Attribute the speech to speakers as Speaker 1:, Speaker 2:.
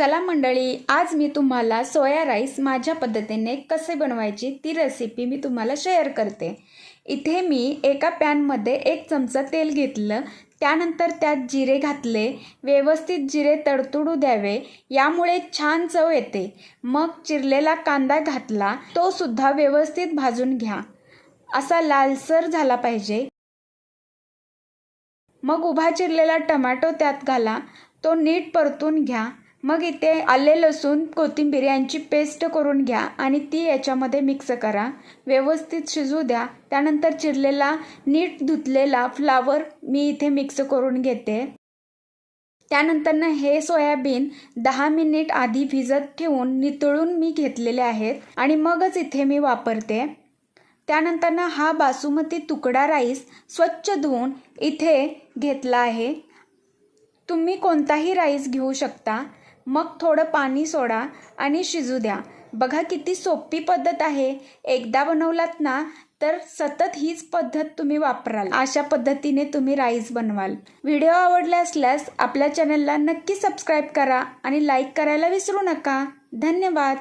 Speaker 1: चला मंडळी आज मी तुम्हाला सोया राईस माझ्या पद्धतीने कसे बनवायची ती रेसिपी मी तुम्हाला शेअर करते. इथे मी एका पॅनमध्ये एक चमचा तेल घेतलं त्यानंतर त्यात जिरे घातले व्यवस्थित जिरे तडतडू द्यावे यामुळे छान चव येते. मग चिरलेला कांदा घातला तो सुद्धा व्यवस्थित भाजून घ्या. असा लालसर झाला पाहिजे. मग उभा चिरलेला टमॅटो त्यात घाला तो नीट परतून घ्या. मग इथे आले लसूण कोथिंबीर यांची पेस्ट करून घ्या आणि ती याच्यामध्ये मिक्स करा. व्यवस्थित शिजू द्या. त्यानंतर चिरलेला नीट धुतलेला फ्लावर मी इथे मिक्स करून घेते. त्यानंतरनं हे सोयाबीन दहा मिनिट आधी भिजत ठेवून नितळून मी घेतलेले आहेत आणि मगच इथे मी वापरते. त्यानंतरनं हा बासुमती तुकडा राईस स्वच्छ धुवून इथे घेतला आहे. तुम्ही कोणताही राईस घेऊ शकता. मग थोडं पाणी सोडा आणि शिजू द्या. बघा किती सोपी पद्धत आहे. एकदा बनवलात ना तर सतत हीच पद्धत तुम्ही वापराल. अशा पद्धतीने तुम्ही राईस बनवाल. व्हिडिओ आवडले असल्यास आपल्या चॅनलला नक्की सबस्क्राईब करा आणि लाईक करायला विसरू नका. धन्यवाद.